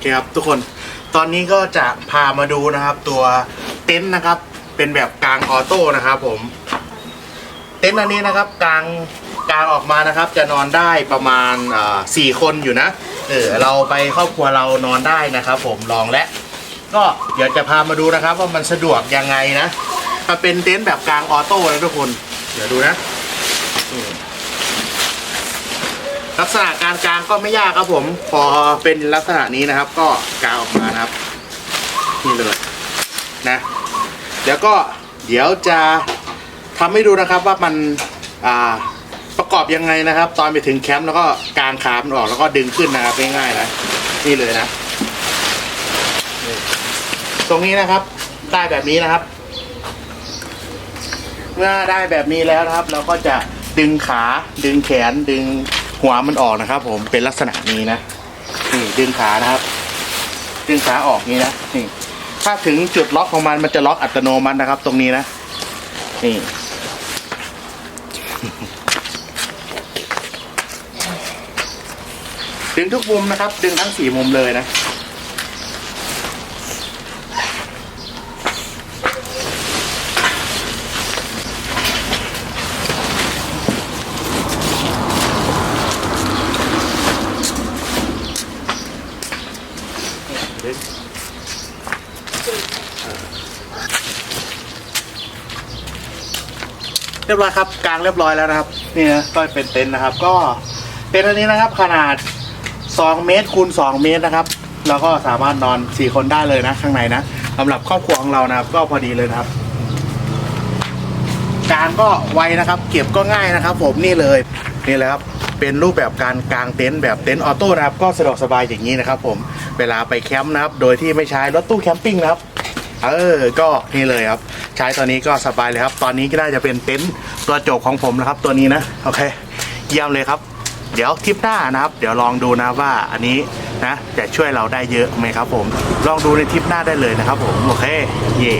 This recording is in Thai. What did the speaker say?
เคครับทุกคนตอนนี้ก็จะพามาดูนะครับ ตัวเต็นท์นะครับ เป็นแบบกลางออโต้นะครับผม เต็นท์อันนี้นะครับกลางกลางออกมานะครับ จะนอนได้ประมาณสี่คนอยู่นะเออเราไปครอบครัวเรานอนได้นะครับ ผมลองและก็เดี๋ยวจะพามาดูนะครับ ว่ามันสะดวกยังไงนะมันเป็นเต็นท์แบบกลางออโต้นะทุกคน เดี๋ยวดูนะ ลักษณะการกลางก็ไม่ยากครับผม พอเป็นลักษณะนี้นะครับ ก็กางออกมานะครับนี่เลยนะเดี๋ยวก็เดี๋ยวจะทำให้ดูนะครับว่ามันอ่าประกอบยังไงนะครับ ตอนไปถึงแคมป์แล้วก็กางขามันออกแล้วก็ดึงขึ้นนะครับง่ายๆนะนี่เลยนะตรงนี้นะครับได้แบบนี้นะครับ เมื่อได้แบบนี้แล้วนะครับ เราก็จะดึงขาดึงแขนดึง หัวมันออกนะครับ ผมเป็นลักษณะนี้นะนี่ดึงขานะครับ ดึงขาออกนี้นะนี่ ถ้าถึงจุดล็อกของมันมันจะล็อกอัตโนมัตินะครับ ตรงนี้นะนี่ดึงทุกมุมนะครับ ดึงทั้งสี่มุมเลยนะ รียบร้อยครับกลางเรียบร้อยแล้วนะครับนี่นะก็เป็นเต็นท์นะครับ ก็เต็นท์อันนี้นะครับ ขนาด 2 เมตรคูณ2เมตรนะครับเราก็สามารถนอน 4 คนได้เลยนะ ข้างในนะสำหรับครอบครัวของเรานะครับ ก็พอดีเลยนะครับการก็ไวนะครับ เก็บก็ง่ายนะครับ ผมนี่เลยนี่เลยครับเป็นรูปแบบการกางเต็นท์แบบเต็นท์ออโต้นะครับ ก็สะดวกสบายอย่างนี้นะครับ ผมเวลาไปแคมป์นะครับ โดยที่ไม่ใช้รถตู้แคมปิ้งนะครับ เออ ก็นี่เลยครับ ช้ตอนนี้ก็สบายเลยครับ ตอนนี้ก็น่าจะเป็นเต็นท์ตัวโจกของผมนะครับ ตัวนี้นะโอเคเยี่ยมเลยครับ เดี๋ยวทริปหน้านะครับ เดี๋ยวลองดูนะว่าอันนี้นะจะช่วยเราได้เยอะไหมครับผม ลองดูในทริปหน้าได้เลยนะครับผมโอเคเย่